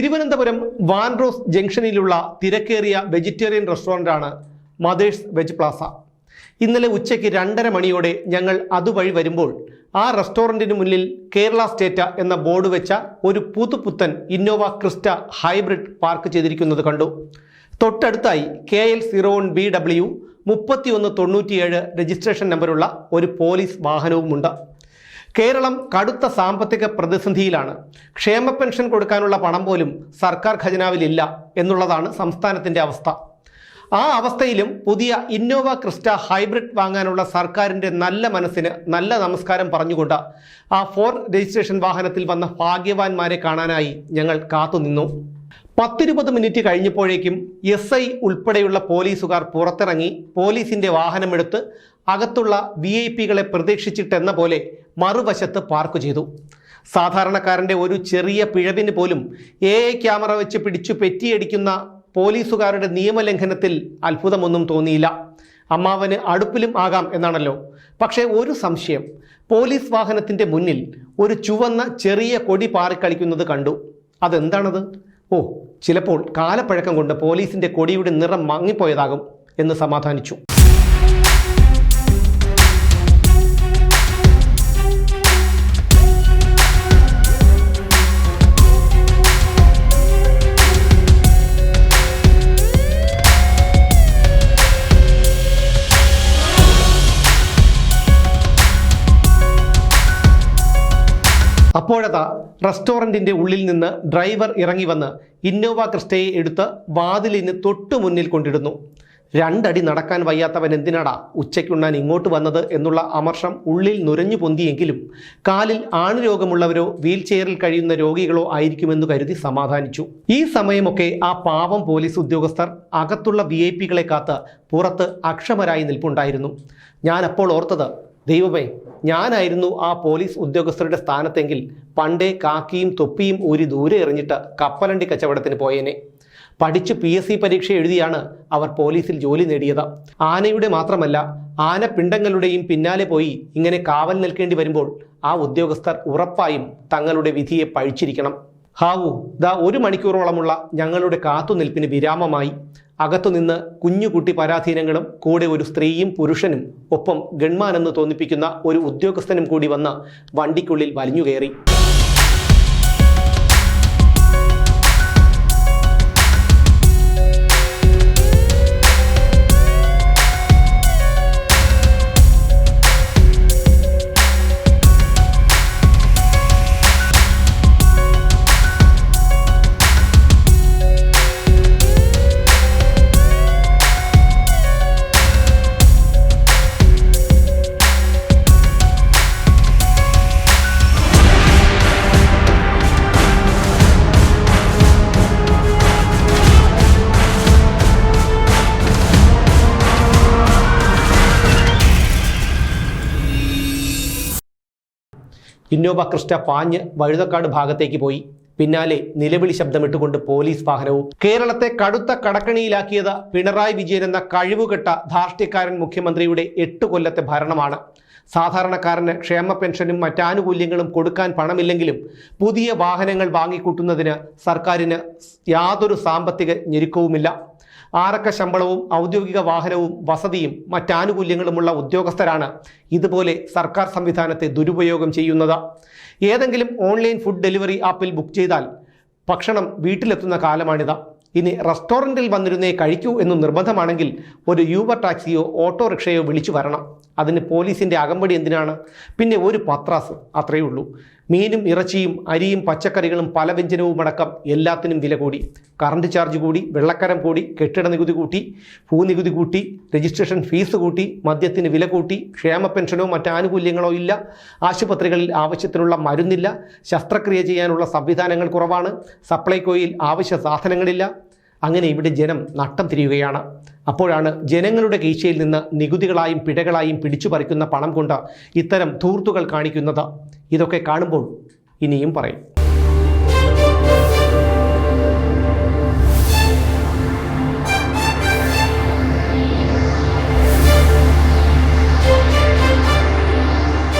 തിരുവനന്തപുരം വാൻറോസ് ജംഗ്ഷനിലുള്ള തിരക്കേറിയ വെജിറ്റേറിയൻ റെസ്റ്റോറന്റാണ് മദേഴ്സ് വെജ് പ്ലാസ. ഇന്നലെ ഉച്ചയ്ക്ക് രണ്ടര മണിയോടെ ഞങ്ങൾ അതുവഴി വരുമ്പോൾ ആ റെസ്റ്റോറന്റിന് മുന്നിൽ കേരള സ്റ്റേറ്റ എന്ന ബോർഡ് വെച്ച ഒരു പുതുപുത്തൻ ഇന്നോവ ക്രിസ്റ്റ ഹൈബ്രിഡ് പാർക്ക് ചെയ്തിരിക്കുന്നത് കണ്ടു. തൊട്ടടുത്തായി K L zero one B W മുപ്പത്തിയൊന്ന് തൊണ്ണൂറ്റിയേഴ് രജിസ്ട്രേഷൻ നമ്പറുള്ള ഒരു പോലീസ് വാഹനവുമുണ്ട്. കേരളം കടുത്ത സാമ്പത്തിക പ്രതിസന്ധിയിലാണ്. ക്ഷേമ പെൻഷൻ കൊടുക്കാനുള്ള പണം പോലും സർക്കാർ ഖജനാവിലില്ല എന്നുള്ളതാണ് സംസ്ഥാനത്തിന്റെ അവസ്ഥ. ആ അവസ്ഥയിലും പുതിയ ഇന്നോവ ക്രിസ്റ്റ ഹൈബ്രിഡ് വാങ്ങാനുള്ള സർക്കാരിന്റെ നല്ല മനസ്സിന് നല്ല നമസ്കാരം പറഞ്ഞുകൊണ്ട് ആ ഫോർ രജിസ്ട്രേഷൻ വാഹനത്തിൽ വന്ന ഭാഗ്യവാന്മാരെ കാണാനായി ഞങ്ങൾ കാത്തുനിന്നു. പത്തിരുപത് മിനിറ്റ് കഴിഞ്ഞപ്പോഴേക്കും എസ് ഐ ഉൾപ്പെടെയുള്ള പോലീസുകാർ പുറത്തിറങ്ങി പോലീസിന്റെ വാഹനമെടുത്ത് അകത്തുള്ള വി ഐ പികളെ പ്രതീക്ഷിച്ചിട്ടെന്ന പോലെ മറുവശത്ത് പാർക്ക് ചെയ്തു. സാധാരണക്കാരന്റെ ഒരു ചെറിയ പിഴവിന് പോലും എ ഐ ക്യാമറ വെച്ച് പിടിച്ചു പെറ്റിയടിക്കുന്ന പോലീസുകാരുടെ നിയമലംഘനത്തിൽ അത്ഭുതമൊന്നും തോന്നിയില്ല. അമ്മാവന് അടുപ്പിലും ആകാം എന്നാണല്ലോ. പക്ഷേ ഒരു സംശയം പോലീസ് വാഹനത്തിന്റെ മുന്നിൽ ഒരു ചുവന്ന ചെറിയ കൊടി പാറിക്കളിക്കുന്നത് കണ്ടു. അതെന്താണത്? ഓ ചിലപ്പോൾ കാലപ്പഴക്കം കൊണ്ട് പോലീസിന്റെ കൊടിയുടെ നിറം മങ്ങിപ്പോയതാകും എന്ന് സമാധാനിച്ചു. അപ്പോഴതാ റെസ്റ്റോറന്റിന്റെ ഉള്ളിൽ നിന്ന് ഡ്രൈവർ ഇറങ്ങി വന്ന് ഇന്നോവ ക്രിസ്റ്റയെ എടുത്ത് വാതിലിന് തൊട്ടു മുന്നിൽ കൊണ്ടിടുന്നു. രണ്ടടി നടക്കാൻ വയ്യാത്തവൻ എന്തിനാടാ ഉച്ചയ്ക്കുണ്ണാൻ ഇങ്ങോട്ട് വന്നത് എന്നുള്ള അമർഷം ഉള്ളിൽ നുരഞ്ഞു പൊന്തിയെങ്കിലും കാലിൽ ആണുരോഗമുള്ളവരോ വീൽ ചെയറിൽ കഴിയുന്ന രോഗികളോ ആയിരിക്കുമെന്ന് കരുതി സമാധാനിച്ചു. ഈ സമയമൊക്കെ ആ പാവം പോലീസ് ഉദ്യോഗസ്ഥർ അകത്തുള്ള വി ഐ പികളെ കാത്ത് പുറത്ത് അക്ഷമരായി നിൽപ്പുണ്ടായിരുന്നു. ഞാൻ അപ്പോൾ ഓർത്തത് ദൈവമേ ഞാനായിരുന്നു ആ പോലീസ് ഉദ്യോഗസ്ഥരുടെ സ്ഥാനത്തെങ്കിൽ പണ്ടേ കാക്കിയും തൊപ്പിയും ഊരി ദൂരെ എറിഞ്ഞിട്ട് കപ്പലണ്ടി കച്ചവടത്തിന് പോയേനെ. പഠിച്ച് പി എസ് സി പരീക്ഷ എഴുതിയാണ് അവർ പോലീസിൽ ജോലി നേടിയത്. ആനയുടെ മാത്രമല്ല ആന പിണ്ടങ്ങളുടെയും പിന്നാലെ പോയി ഇങ്ങനെ കാവൽ നിൽക്കേണ്ടി വരുമ്പോൾ ആ ഉദ്യോഗസ്ഥർ ഉറപ്പായും തങ്ങളുടെ വിധിയെ പഴിച്ചിരിക്കണം. ഹാവു ദാ ഒരു മണിക്കൂറോളമുള്ള ഞങ്ങളുടെ കാത്തുനിൽപ്പിന് വിരാമമായി. അകത്തുനിന്ന് കുഞ്ഞുകുട്ടി പരാധീനങ്ങളും കൂടെ ഒരു സ്ത്രീയും പുരുഷനും ഒപ്പം ഗൺമാനെന്ന് തോന്നിപ്പിക്കുന്ന ഒരു ഉദ്യോഗസ്ഥനും കൂടി വന്ന് വണ്ടിക്കുള്ളിൽ വലിഞ്ഞുകയറി. ഇന്നോവ ക്രിസ്റ്റ പാഞ്ഞ് വഴുതക്കാട് ഭാഗത്തേക്ക് പോയി. പിന്നാലെ നിലവിളി ശബ്ദമിട്ടുകൊണ്ട് പോലീസ് വാഹനവും കേരളത്തെ കടുത്ത കടക്കണിയിലാക്കിയത് പിണറായി വിജയൻ എന്ന കഴിവുകെട്ട ധാർഷ്ട്യക്കാരൻ മുഖ്യമന്ത്രിയുടെ എട്ട് കൊല്ലത്തെ ഭരണമാണ്. സാധാരണക്കാരന് ക്ഷേമ പെൻഷനും മറ്റാനുകൂല്യങ്ങളും കൊടുക്കാൻ പണമില്ലെങ്കിലും പുതിയ വാഹനങ്ങൾ വാങ്ങിക്കൂട്ടുന്നതിന് സർക്കാരിന് യാതൊരു സാമ്പത്തിക ഞെരുക്കവുമില്ല. ആറക്ക ശമ്പളവും ഔദ്യോഗിക വാഹനവും വസതിയും മറ്റാനുകൂല്യങ്ങളുമുള്ള ഉദ്യോഗസ്ഥരാണ് ഇതുപോലെ സർക്കാർ സംവിധാനത്തെ ദുരുപയോഗം ചെയ്യുന്നത്. ഏതെങ്കിലും ഓൺലൈൻ ഫുഡ് ഡെലിവറി ആപ്പിൽ ബുക്ക് ചെയ്താൽ ഭക്ഷണം വീട്ടിലെത്തുന്ന കാലമാണിത്. ഇനി റെസ്റ്റോറന്റിൽ വന്നിരുന്നേ കഴിക്കൂ എന്ന് നിർബന്ധമാണെങ്കിൽ ഒരു യൂബർ ടാക്സിയോ ഓട്ടോറിക്ഷയോ വിളിച്ചു വരണം. അതിന് പോലീസിന്റെ അകമ്പടി എന്തിനാണ്? പിന്നെ ഒരു പത്രാസ് അത്രയേ ഉള്ളൂ. മീനും ഇറച്ചിയും അരിയും പച്ചക്കറികളും പല വ്യഞ്ജനവും അടക്കം എല്ലാത്തിനും വില കൂടി. കറണ്ട് ചാർജ് കൂടി വെള്ളക്കരം കൂടി കെട്ടിട നികുതി കൂട്ടി ഭൂനികുതി കൂട്ടി രജിസ്ട്രേഷൻ ഫീസ് കൂട്ടി മദ്യത്തിന് വില കൂട്ടി ക്ഷേമ പെൻഷനോ മറ്റ് ആനുകൂല്യങ്ങളോ ഇല്ല ആശുപത്രികളിൽ ആവശ്യത്തിനുള്ള മരുന്നില്ല ശസ്ത്രക്രിയ ചെയ്യാനുള്ള സംവിധാനങ്ങൾ കുറവാണ് സപ്ലൈകോയിൽ ആവശ്യ സാധനങ്ങളില്ല അങ്ങനെ ഇവിടെ ജനം നട്ടം തിരിയുകയാണ്. അപ്പോഴാണ് ജനങ്ങളുടെ കീശയിൽ നിന്ന് നികുതികളായും പിഴകളായും പിടിച്ചു പറിക്കുന്ന പണം കൊണ്ട് ഇത്തരം ധൂർത്തുകൾ കാണിക്കുന്നത്. ഇതൊക്കെ കാണുമ്പോൾ ഇനിയും പറയും.